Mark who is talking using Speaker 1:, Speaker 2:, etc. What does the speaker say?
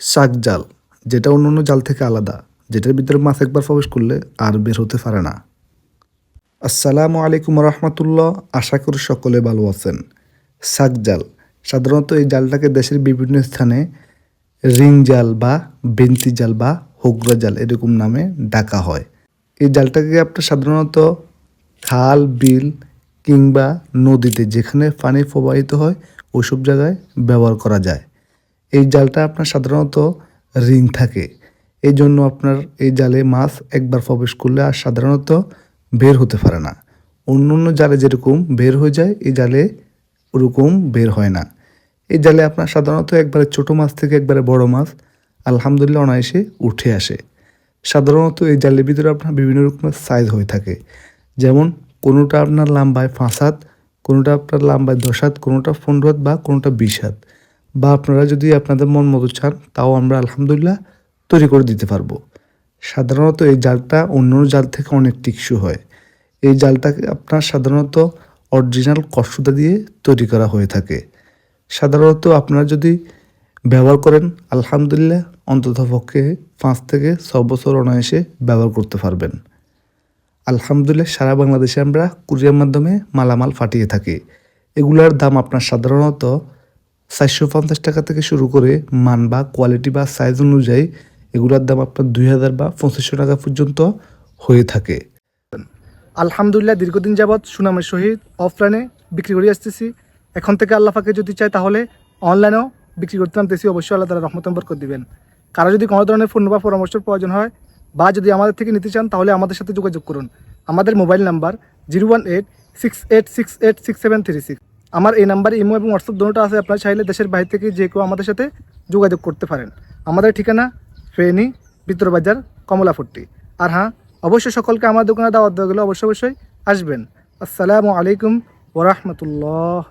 Speaker 1: শাক জাল, যেটা অন্য অন্য জাল থেকে আলাদা, যেটার ভিতরে মাছ একবার প্রবেশ করলে আর বের হতে পারে না। আসসালামু আলাইকুম রহমতুল্লাহ, আশা করি সকলে ভালো আছেন। শাক জাল, সাধারণত এই জালটাকে দেশের বিভিন্ন স্থানে রিং জাল বা বেন্তি জাল বা হোগরা জাল এরকম নামে ডাকা হয়। এই জালটাকে আপনার সাধারণত খাল, বিল কিংবা নদীতে যেখানে পানি প্রবাহিত হয়, ওইসব জায়গায় ব্যবহার করা যায়। এই জালটা আপনার সাধারণত রিং থাকে। এই জন্য আপনার এই জালে মাছ একবার প্রবেশ করলে আর সাধারণত বের হতে পারে না। অন্য অন্য জালে যেরকম বের হয়ে যায়, এই জালে ওরকম বের হয় না। এই জালে আপনার সাধারণত একবারে ছোট মাছ থেকে একবারে বড় মাছ আলহামদুলিল্লাহ অনায়াসে উঠে আসে। সাধারণত এই জালের ভিতরে আপনার বিভিন্ন রকমের সাইজ হয়ে থাকে। যেমন কোনোটা আপনার লাম্বায় পাঁচ হাত, কোনোটা আপনার লাম্বায় দশ হাত, কোনোটা পনেরো হাত বা কোনোটা বিশ হাত। বা আপনারা যদি আপনাদের মন মতো চান, তাও আমরা আলহামদুলিল্লাহ তৈরি করে দিতে পারব। সাধারণত এই জালটা অন্য জাল থেকে অনেক টিকসু হয়। এই জালটাকে আপনার সাধারণত অরিজিনাল কষ্টতা দিয়ে তৈরি করা হয়ে থাকে। সাধারণত আপনারা যদি ব্যবহার করেন, আলহামদুলিল্লাহ অন্তত পক্ষে পাঁচ থেকে ছ বছর অনায়াসে ব্যবহার করতে পারবেন। আলহামদুলিল্লাহ সারা বাংলাদেশে আমরা কুরিয়ার মাধ্যমে মালামাল ফাটিয়ে থাকি। এগুলার দাম আপনার সাধারণত চারশো পঞ্চাশ টাকা থেকে শুরু করে মান বা কোয়ালিটি বা সাইজ অনুযায়ী এগুলোর দাম আপনার দুই হাজার বা পঁচিশশো টাকা পর্যন্ত হয়ে থাকে।
Speaker 2: আলহামদুলিল্লাহ, দীর্ঘদিন যাবৎ সুনামের সহিত অফলাইনে বিক্রি করে আসতেছি। এখন থেকে আল্লাহ পাকে যদি চাই তাহলে অনলাইনেও বিক্রি করতে নামতেছি। অবশ্যই আল্লাহ তারা রহমত বরকত দিবেন। কারও যদি কোনো ধরনের ফোন বা পরামর্শের প্রয়োজন হয় বা যদি আমাদের থেকে নিতে চান, তাহলে আমাদের সাথে যোগাযোগ করুন। আমাদের mobile number zero one eight six eight six eight six seven three six. আমার এই নাম্বারে ইমো এবং হোয়াটসঅ্যাপ দুটো আছে, আপনারা চাইলে দেশের বাইরে থেকে যে কেউ আমাদের সাথে যোগাযোগ করতে পারেন। আমাদের ঠিকানা ফেনি বিত্তরবাজার কমলাফুট্টি আর হ্যাঁ অবশ্যই সকলকে আমার দোকানে দাওয়াত দেওয়া গেলে অবশ্যই অবশ্যই আসবেন। আসসালামু আলাইকুম ওরহমতুল্লাহ